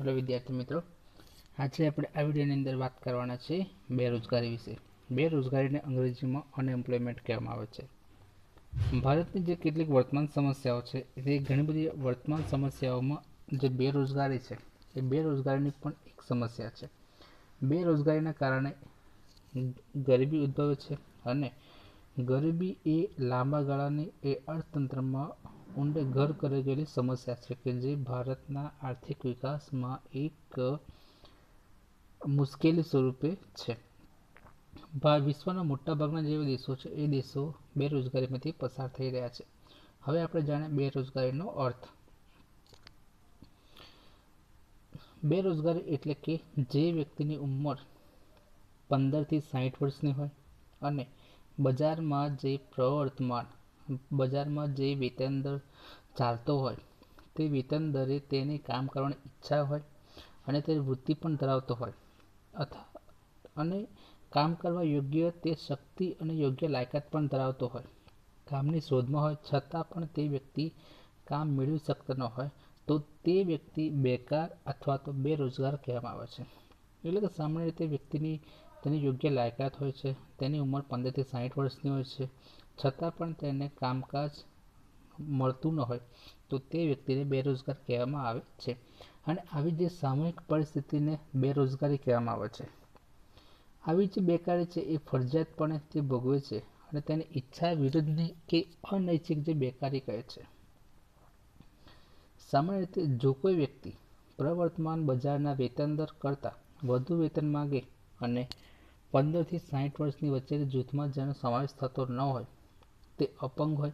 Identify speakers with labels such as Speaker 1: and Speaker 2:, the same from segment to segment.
Speaker 1: Hello વિદ્યાર્થી મિત્રો, આજે આપણે આ વિડીયોની અંદર વાત કરવાના છે બેરોજગારી વિશે. બેરોજગારીને અંગ્રેજીમાં અનએમ્પ્લોયમેન્ટ કહેવામાં આવે છે. ભારતની જે કેટલીક વર્તમાન સમસ્યાઓ છે, તે ઘણી બધી વર્તમાન સમસ્યાઓમાં જે બેરોજગારી છે, એ બેરોજગારીની પણ એક સમસ્યા છે. બેરોજગારીના કારણે ગરીબી ઉદ્ભવે છે અને ગરીબી એ લાંબા ગાળાની એ અર્થતંત્રમાં ઊંડે ઘર કરી ગયેલી સમસ્યા છે કે જે ભારતના આર્થિક વિકાસમાં એક મુશ્કેલી સ્વરૂપે છે. વિશ્વના મોટાભાગના જે દેશો છે, એ દેશો બેરોજગારીમાંથી પસાર થઈ રહ્યા છે. હવે આપણે જાણીએ બેરોજગારીનો અર્થ. બેરોજગારી એટલે કે જે વ્યક્તિની ઉંમર પંદરથી સાઠ વર્ષની હોય અને બજારમાં જે પ્રવર્તમાન બજારમાં જે વેતન દર ચાલતો હોય, તે વેતન દરે તેને કામ કરવાની ઈચ્છા હોય અને તે વૃત્તિ પણ ધરાવતો હોય. અથવા અને કામ કરવા યોગ્ય તે શક્તિ અને યોગ્ય લાયકાત પણ ધરાવતો હોય. કામની શોધમાં હોય, છતાં પણ તે વ્યક્તિ કામ મેળવી શકતો ન હોય, તો તે વ્યક્તિ બેકાર અથવા તો બેરોજગાર કહેવામાં આવે છે. એટલે કે સામાન્ય રીતે વ્યક્તિની તેની યોગ્ય લાયકાત હોય છે, તેની ઉંમર પંદરથી સાઠ વર્ષની હોય છે છતાં પણ તેને કામકાજ મળતું ન હોય, તો તે વ્યક્તિને બેરોજગાર કહેવામાં આવે છે. અને આવી જે સામૂહિક પરિસ્થિતિને બેરોજગારી કહેવામાં આવે છે. આવી જે બેકારી છે એ ફરજિયાતપણે તે ભોગવે છે અને તેની ઈચ્છા વિરુદ્ધની કે અનૈચ્છિક જે બેકારી કહે છે. સામાન્ય રીતે જો કોઈ વ્યક્તિ પ્રવર્તમાન બજારના વેતન દર કરતાં વધુ વેતન માગે અને પંદરથી સાઠ વર્ષની વચ્ચે જૂથમાં જેનો સમાવેશ થતો ન હોય તે અપંગ હોય,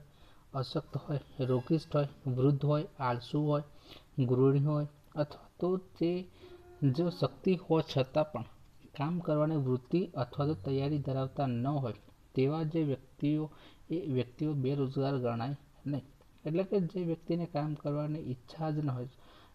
Speaker 1: અશક્ત હોય રોગિષ્ટ હોય, વૃદ્ધ હોય, આળસુ હોય, ગૃહિણી હોય અથવા તો તે જો શક્તિ હોવા છતાં પણ કામ કરવાની વૃત્તિ અથવા તો તૈયારી ધરાવતા ન હોય, તેવા જે વ્યક્તિઓ, એ વ્યક્તિઓ બેરોજગાર ગણાય નહીં. એટલે કે જે વ્યક્તિને કામ કરવાની ઈચ્છા જ ન હોય,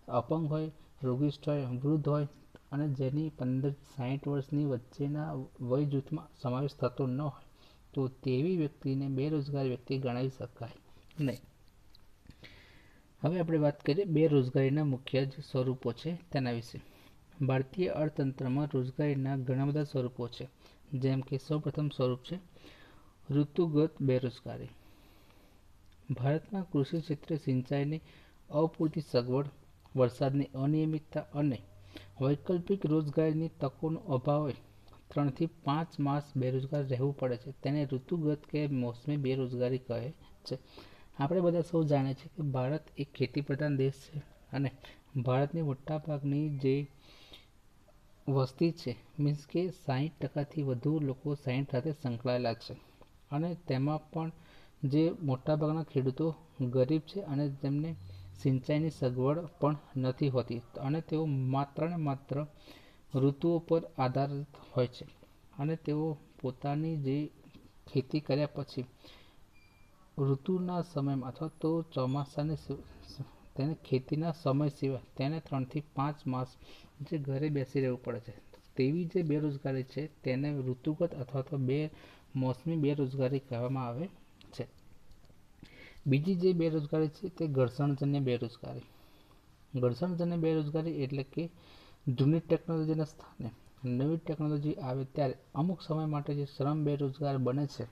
Speaker 1: અપંગ હોય રોગિષ્ઠ હોય, વૃદ્ધ હોય અને જેની પંદર સાઠ વર્ષની વચ્ચેના વય જૂથમાં સમાવેશ થતો ન હોય તો તેવી વ્યક્તિને બેરોજગાર વ્યક્તિ ગણાવી શકાય નહીં. હવે આપણે વાત કરીએ બેરોજગારીના મુખ્ય જ સ્વરૂપો છે તેના વિશે. ભારતીય અર્થતંત્રમાં રોજગારીના ઘણા બધા સ્વરૂપો છે. જેમ કે સૌપ્રથમ સ્વરૂપ છે ઋતુગત બેરોજગારી. ભારતમાં કૃષિ ક્ષેત્રે સિંચાઈની અપૂરતી સગવડ, વરસાદની અનિયમિતતા અને વૈકલ્પિક રોજગારીની તકોનો અભાવે ત્રણથી પાંચ માસ બેરોજગાર રહેવું પડે છે. તેને ઋતુગત કે મોસમી બેરોજગારી કહે છે. આપણે બધા સૌ જાણીએ છીએ કે ભારત એક ખેતી પ્રધાન દેશ છે અને ભારતની મોટાભાગની જે વસ્તી છે મીન્સ કે સાહીઠ ટકાથી વધુ લોકો સાહીઠ સાથે સંકળાયેલા છે. અને તેમાં પણ જે મોટાભાગના ખેડૂતો ગરીબ છે અને તેમને સિંચાઈની સગવડ પણ નથી હોતી. અને તેઓ માત્ર ને માત્ર ઋતુઓ પર આધારિત હોય છે અને તેઓ પોતાની જે ખેતી કર્યા પછી ઋતુના સમયમાં અથવા તો ચોમાસાની તેને ખેતીના સમય સિવાય તેને ત્રણથી પાંચ માસ જે ઘરે બેસી રહેવું પડે છે. તેવી જે બેરોજગારી છે તેને ઋતુગત અથવા તો બે મોસમી બેરોજગારી કહેવામાં આવે છે. બીજી જે બેરોજગારી છે તે ઘર્ષણજન્ય બેરોજગારી. ઘર્ષણજન્ય બેરોજગારી એટલે કે જૂની ટેકનોલોજીના સ્થાને નવી ટેકનોલોજી આવે ત્યારે અમુક સમય માટે જે શ્રમ બેરોજગાર બને છે,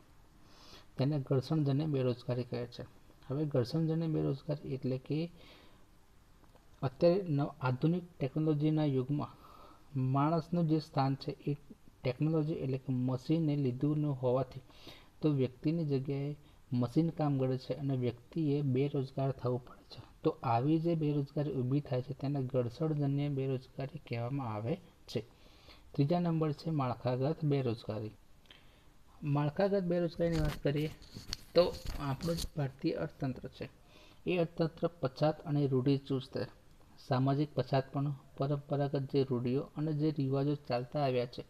Speaker 1: તેને ઘર્ષણજન્ય બેરોજગારી કહે છે. હવે ઘર્ષણજન્ય બેરોજગારી એટલે કે અત્યારે આધુનિક ટેકનોલોજીના યુગમાં માણસનું જે સ્થાન છે, એ ટેકનોલોજી એટલે કે મશીને લીધું હોવાથી તો વ્યક્તિની જગ્યાએ મશીન કામ કરે છે અને વ્યક્તિએ બેરોજગાર થવું પડે છે. તો આવી જે બેરોજગારી ઊભી થાય છે તેને ગડસડજન્ય બેરોજગારી કહેવામાં આવે છે. ત્રીજા નંબર છે માળખાગત બેરોજગારી. માળખાગત બેરોજગારીની વાત કરીએ તો આપણું જ ભારતીય અર્થતંત્ર છે. એ અર્થતંત્ર પછાત અને રૂઢિચુસ્ત સામાજિક પછાતપણું પરંપરાગત જે રૂઢિઓ અને જે રિવાજો ચાલતા આવ્યા છે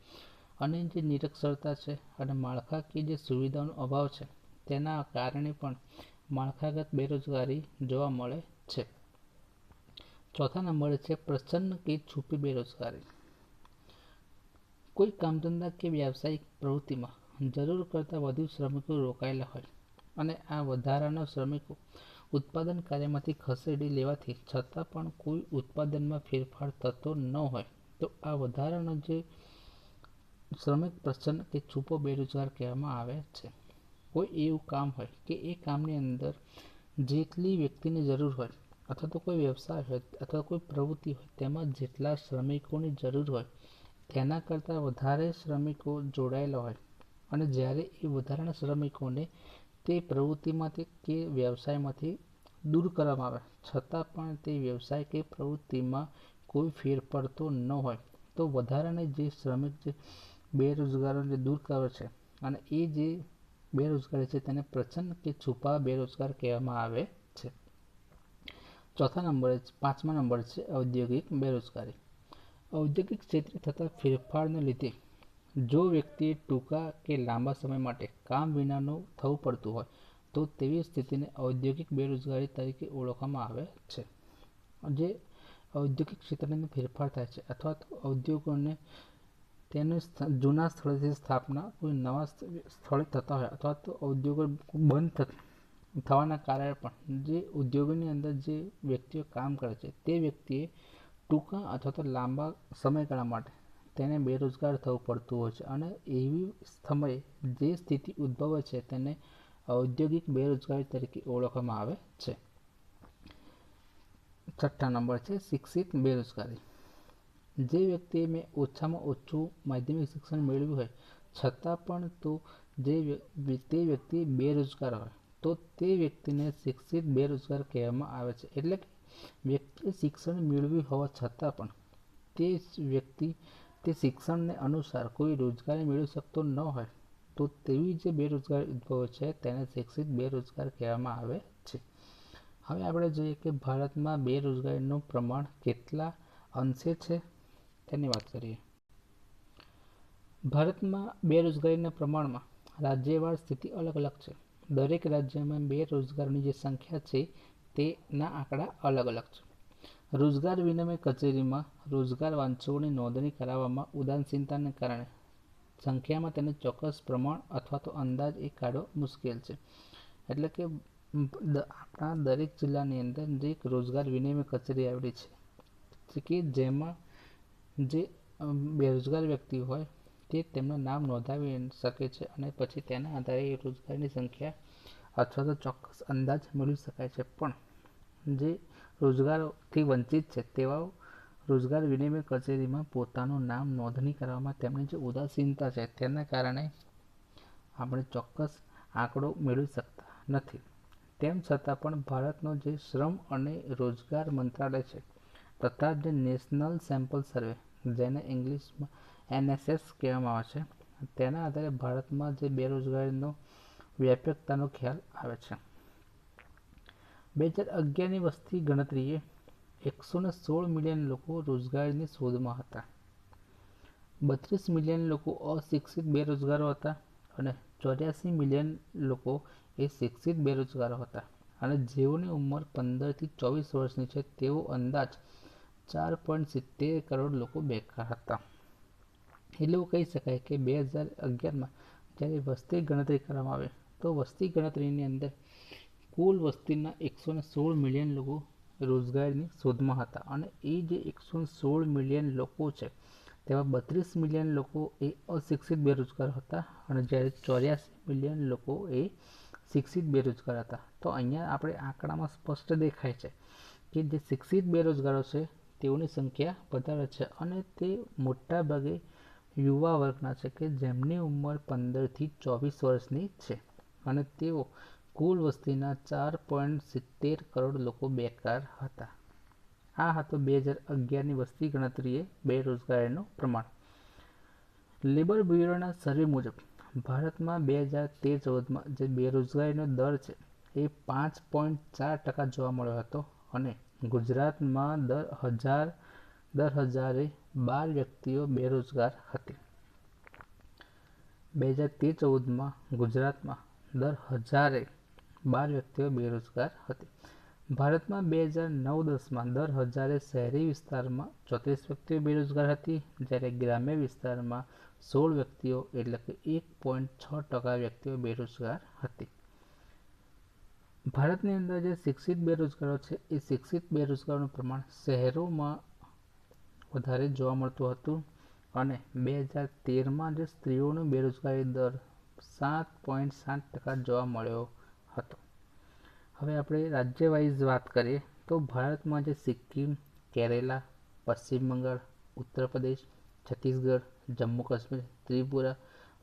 Speaker 1: અને જે નિરક્ષરતા છે અને માળખાકીય જે સુવિધાઓનો અભાવ છે તેના કારણે પણ માળખાગત બેરોજગારી જોવા મળે છે. ચોથા નંબરે છે પ્રસન્ન કે છુપી બેરોજગારી. કોઈ કામધંધા કે વ્યાવસાયિક પ્રવૃત્તિમાં જરૂર કરતાં વધુ શ્રમિકો રોકાયેલા હોય અને આ વધારાના શ્રમિકો ઉત્પાદન કાર્યમાંથી ખસેડી લેવાથી છતાં પણ કોઈ ઉત્પાદનમાં ફેરફાર થતો ન હોય, તો આ વધારાનો જે શ્રમિક પ્રસન્ન કે છૂપો બેરોજગાર કહેવામાં આવે છે. કોઈ એવું કામ હોય કે એ કામની અંદર જેટલી વ્યક્તિની જરૂર હોય અથવા તો કોઈ વ્યવસાય હોય અથવા કોઈ પ્રવૃત્તિ હોય, તેમાં જેટલા શ્રમિકોની જરૂર હોય, તેના કરતાં વધારે શ્રમિકો જોડાયેલા હોય. અને જ્યારે એ વધારાના શ્રમિકોને તે પ્રવૃત્તિમાંથી કે વ્યવસાયમાંથી દૂર કરવામાં આવે, છતાં પણ તે વ્યવસાય કે પ્રવૃત્તિમાં કોઈ ફેર પડતો ન હોય, તો વધારાને જે શ્રમિક, જે બેરોજગારોને દૂર કરે છે અને એ જે બેરોજગારી છે તેને પ્રચંડ કે છુપા બેરોજગાર કહેવામાં આવે છે. ચોથા નંબરે, પાંચમા નંબર છે ઔદ્યોગિક બેરોજગારી. ઔદ્યોગિક ક્ષેત્રે થતા ફેરફારને લીધે જો વ્યક્તિએ ટૂંકા કે લાંબા સમય માટે કામ વિનાનું થવું પડતું હોય, તો તેવી સ્થિતિને ઔદ્યોગિક બેરોજગારી તરીકે ઓળખવામાં આવે છે. જે ઔદ્યોગિક ક્ષેત્રની ફેરફાર થાય છે અથવા તો ઉદ્યોગોને તેનું જૂના સ્થળેથી સ્થાપના, કોઈ નવા સ્થળે થતા હોય અથવા તો ઉદ્યોગો બંધ થવાના કારણે પણ જે ઉદ્યોગોની અંદર જે વ્યક્તિઓ કામ કરે છે, તે વ્યક્તિએ ટૂંકા અથવા તો લાંબા સમયગાળા માટે તેને બેરોજગાર થવું પડતું હોય છે અને એવી સમયે જે સ્થિતિ ઉદ્ભવે છે તેને ઔદ્યોગિક બેરોજગારી તરીકે ઓળખવામાં આવે છે. છઠ્ઠા નંબર છે, શિક્ષિત બેરોજગારી. જે વ્યક્તિએ મેં ઓછામાં ઓછું માધ્યમિક શિક્ષણ મેળવ્યું હોય, છતાં પણ તો જે તે વ્યક્તિ બેરોજગાર હોય, તો તે વ્યક્તિને શિક્ષિત બેરોજગાર કહેવામાં આવે છે. એટલે કે વ્યક્તિએ શિક્ષણ મેળવ્યું હોવા છતાં પણ તે વ્યક્તિ તે શિક્ષણને અનુસાર કોઈ રોજગારી મેળવી શકતો ન હોય, તો તેવી જે બેરોજગારી ઉદ્ભવે છે તેને શિક્ષિત બેરોજગાર કહેવામાં આવે છે. હવે આપણે જોઈએ કે ભારતમાં બેરોજગારીનું પ્રમાણ કેટલા અંશે છે? તેની વાત કરીએ. ભારતમાં બેરોજગારીના પ્રમાણમાં રાજ્યવાર સ્થિતિ અલગ અલગ છે. દરેક રાજ્યમાં બેરોજગારની જે સંખ્યા છે તેના આંકડા અલગ અલગ છે. રોજગાર વિનિમય કચેરીમાં રોજગાર વાંચોની નોંધણી કરાવવામાં ઉદાસીનતાને કારણે સંખ્યામાં તેને ચોક્કસ પ્રમાણ અથવા તો અંદાજ એ કાઢવો મુશ્કેલ છે. એટલે કે આપણા દરેક જિલ્લાની અંદર જે રોજગાર વિનિમય કચેરી આવેલી છે કે જેમાં જે બેરોજગાર વ્યક્તિ હોય, તે તેમનું નામ નોંધાવી શકે છે અને પછી તેના આધારે એ રોજગારની સંખ્યા અથવા તો ચોક્કસ અંદાજ મેળવી શકાય છે. પણ જે રોજગારથી વંચિત છે તેવા રોજગાર વિનિમય કચેરીમાં પોતાનું નામ નોંધણી કરવામાં તેમની જે ઉદાસીનતા છે, તેના કારણે આપણે ચોક્કસ આંકડો મેળવી શકતા નથી. તેમ છતાં પણ ભારતનો જે શ્રમ અને રોજગાર મંત્રાલય છે તથા જે નેશનલ સેમ્પલ સર્વે જેને ઇંગ્લિશમાં એનએસએસ કહેવામાં આવે છે. તેના આધારે ભારતમાં જે બેરોજગારીનો વ્યાપકતાનો ખ્યાલ આવે છે. બે હજાર અગિયારની વસ્તી ગણતરીએ એકસો ને સોળ મિલિયન લોકો રોજગારીની શોધમાં હતા. બત્રીસ મિલિયન લોકો અશિક્ષિત બેરોજગારો હતા અને ચોર્યાસી મિલિયન લોકો એ શિક્ષિત બેરોજગારો હતા. અને જેઓની ઉંમર પંદરથી ચોવીસ વર્ષની છે તેવો અંદાજ ચાર પોઈન્ટ સિત્તેર કરોડ લોકો બેકાર હતા. એટલે એવું કહી શકાય કે બે હજાર અગિયારમાં જ્યારે વસ્તી ગણતરી કરવામાં આવે, તો વસ્તી ગણતરીની અંદર કુલ વસ્તીના એકસો ને સોળ મિલિયન લોકો રોજગારની શોધમાં હતા અને એ જે એકસો સોળ મિલિયન લોકો છે, તેમાં બત્રીસ મિલિયન લોકો એ અશિક્ષિત બેરોજગાર હતા અને જ્યારે ચોર્યાસી મિલિયન લોકો એ શિક્ષિત બેરોજગાર હતા. તો અહીંયા આપણે આંકડામાં સ્પષ્ટ દેખાય છે કે જે શિક્ષિત બેરોજગારો છે તેઓની સંખ્યા વધારે છે અને તે મોટા ભાગે યુવા વર્ગના છે કે જેમની ઉંમર પંદરથી ચોવીસ વર્ષની છે. અને તેઓ કુલ વસ્તીના ચાર પોઈન્ટ સિત્તેર કરોડ લોકો બેકાર હતા. આ હતો બે હજાર અગિયારની વસ્તી ગણતરીએ બેરોજગારીનું પ્રમાણ. લેબર બ્યુરોના સર્વે મુજબ, ભારતમાં બે હજાર તેર ચૌદમાં જે બેરોજગારીનો દર છે, એ પાંચ પોઈન્ટ ચાર ટકા જોવા મળ્યો હતો અને ગુજરાતમાં દર હજાર, દર હજારે બાર વ્યક્તિઓ બેરોજગાર હતી. બે હજાર તેર ચૌદમાં ગુજરાતમાં દર હજારે બાર વ્યક્તિઓ બેરોજગાર હતી. ભારતમાં બે હજાર નવ દસમાં દર હજારે શહેરી વિસ્તારમાં ચોત્રીસ વ્યક્તિઓ બેરોજગાર હતી, જ્યારે ગ્રામ્ય વિસ્તારમાં સોળ વ્યક્તિઓ એટલે કે એક પોઈન્ટ છ ટકા વ્યક્તિઓ બેરોજગાર હતી. ભારતની અંદર જે શિક્ષિત બેરોજગારો છે, એ શિક્ષિત બેરોજગારોનું પ્રમાણ શહેરોમાં વધારે જોવા મળતું હતું અને બે હજાર તેરમાં જે સ્ત્રીઓનો બેરોજગારી દર સાત પોઈન્ટ સાત ટકા જોવા મળ્યો હતો. હવે આપણે રાજ્ય વાત કરીએ તો ભારતમાં જે સિક્કિમ, કેરેલા, પશ્ચિમ બંગાળ ઉત્તર પ્રદેશ છત્તીસગઢ, જમ્મુ કાશ્મીર, ત્રિપુરા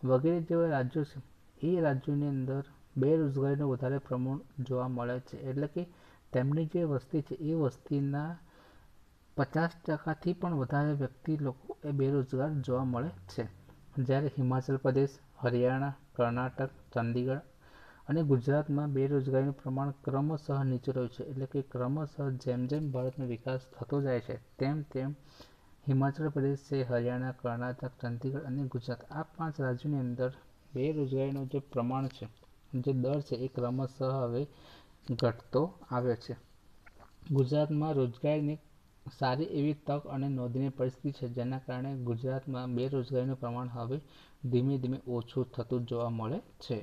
Speaker 1: વગેરે જેવા રાજ્યો છે, એ રાજ્યોની અંદર બેરોજગારીનું વધારે પ્રમાણ જોવા મળે છે. એટલે કે તેમની જે વસ્તી છે, એ વસ્તીના પચાસ ટકાથી પણ વધારે વ્યક્તિ લોકો એ બેરોજગાર જોવા મળે છે. જ્યારે હિમાચલ પ્રદેશ, હરિયાણા, કર્ણાટક, ચંદીગઢ અને ગુજરાતમાં બેરોજગારીનું પ્રમાણ ક્રમશઃ નીચે રહ્યું છે. એટલે કે ક્રમશઃ જેમ જેમ ભારતનો વિકાસ થતો જાય છે, તેમ તેમ હિમાચલ પ્રદેશ છે, હરિયાણા, કર્ણાટક, ચંદીગઢ અને ગુજરાત આ પાંચ રાજ્યોની અંદર બેરોજગારીનું જે પ્રમાણ છે જે દર છે એ ક્રમશઃ હવે ઘટતો આવ્યો છે. ગુજરાતમાં રોજગારીની સારી એવી તક અને નોંધનીય પરિસ્થિતિ છે, જેના કારણે ગુજરાતમાં બેરોજગારીનું પ્રમાણ હવે ધીમે ધીમે ઓછું થતું જોવા મળે છે.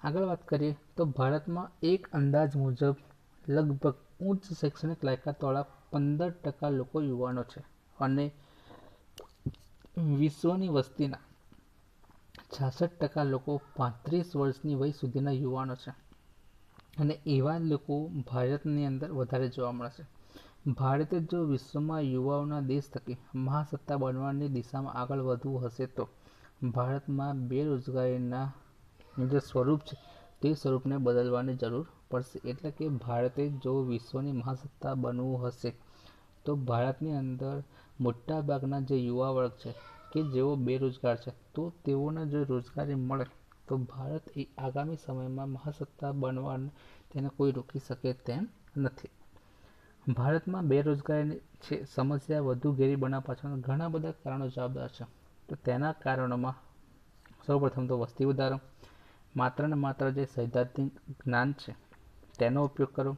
Speaker 1: આગળ વાત કરીએ તો ભારતમાં એક અંદાજ મુજબ લગભગ ઉચ્ચ શૈક્ષણિક લાયકાતવાળા પંદર ટકા લોકો યુવાનો છે અને વિશ્વની વસ્તીના છાસઠ ટકા લોકો પાંત્રીસ વર્ષની વય સુધીના યુવાનો છે. અને એવા લોકો ભારતની અંદર વધારે જોવા મળે છે. ભારતે જો વિશ્વમાં યુવાઓના દેશ થકી મહાસત્તા બનવાની દિશામાં આગળ વધવું હશે તો ભારતમાં બેરોજગારીના જે સ્વરૂપ છે તે સ્વરૂપને બદલવાની જરૂર પડશે. એટલે કે ભારતે જો વિશ્વની મહાસત્તા બનવું હશે તો ભારતની અંદર મોટાભાગના જે યુવા વર્ગ છે કે જેઓ બેરોજગાર છે, તો તેઓને જો રોજગારી મળે, તો ભારત એ આગામી સમયમાં મહાસત્તા બનવાને તેને કોઈ રોકી શકે તેમ નથી. ભારતમાં બેરોજગારીની છે, સમસ્યા વધુ ઘેરી બનાવવા પાછળના ઘણા બધા કારણો જવાબદાર છે. તો તેના કારણોમાં સૌપ્રથમ તો વસ્તી વધારો. માત્ર ને માત્ર જે સૈદ્ધાંતિક જ્ઞાન છે, તેનો ઉપયોગ કરો.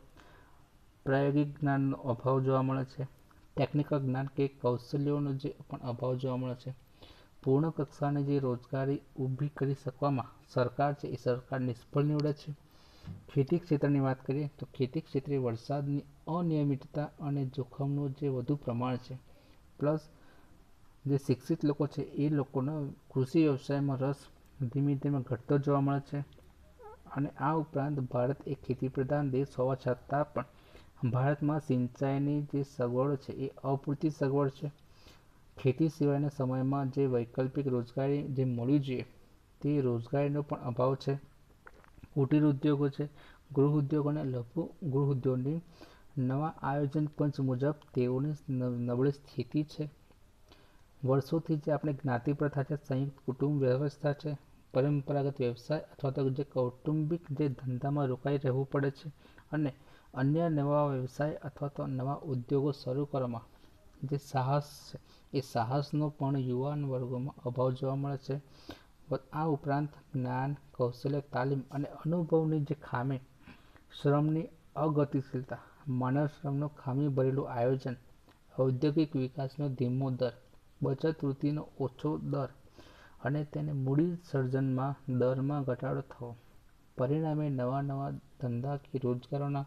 Speaker 1: પ્રાયોગિક જ્ઞાનનો અભાવ જોવા મળે છે. ટેકનિકલ જ્ઞાન કે કૌશલ્યોનો જે પણ અભાવ જોવા મળે છે, પૂર્ણ કક્ષાની જે રોજગારી ઊભી કરી શકવામાં સરકાર છે, એ સરકાર નિષ્ફળ નીવડે છે. ખેતી ક્ષેત્રની વાત કરીએ તો ખેતી ક્ષેત્રે વરસાદની અનિયમિતતા અને જોખમનું જે વધુ પ્રમાણ છે, પ્લસ જે શિક્ષિત લોકો છે, એ લોકોનો કૃષિ વ્યવસાયમાં રસ ધીમે ધીમે ઘટતો જોવા મળે છે. અને આ ઉપરાંત ભારત એક ખેતી પ્રધાન દેશ હોવા છતાં પણ ભારતમાં સિંચાઈની જે સગવડ છે, એ અપૂરતી સગવડ છે. ખેતી સિવાયના સમયમાં જે વૈકલ્પિક રોજગારી જે મળવી જોઈએ, તે રોજગારીનો પણ અભાવ છે. કુટીર ઉદ્યોગો છે, ગૃહ ઉદ્યોગો અને લઘુ ગૃહ ઉદ્યોગની નવા આયોજન પંચ મુજબ તેઓની નબળી સ્થિતિ છે. વર્ષોથી જે આપણે જ્ઞાતિ પ્રથા છે, સંયુક્ત કુટુંબ વ્યવસ્થા છે, પરંપરાગત વ્યવસાય અથવા તો જે કૌટુંબિક જે ધંધામાં રોકાઈ રહેવું પડે છે અને અન્ય નવા વ્યવસાય અથવા તો નવા ઉદ્યોગો શરૂ કરવામાં જે સાહસ છે. એ સાહસનો પણ યુવાન વર્ગોમાં અભાવ જોવા મળે છે. આ ઉપરાંત જ્ઞાન, કૌશલ્ય, તાલીમ અને અનુભવની જે ખામી, શ્રમની અગતિશીલતા, માનવ શ્રમનો ખામી ભરેલું આયોજન, ઔદ્યોગિક વિકાસનો ધીમો દર, બચત વૃત્તિનો ઓછો દર અને તેને મૂડી સર્જનમાં દરમાં ઘટાડો થવો. પરિણામે નવા નવા ધંધા કે રોજગારોના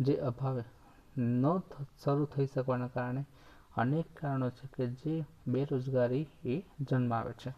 Speaker 1: જે અભાવે ન શરૂ થઈ શકવાના કારણે અનેક કારણો છે કે જે બેરોજગારી એ જન્માવે છે.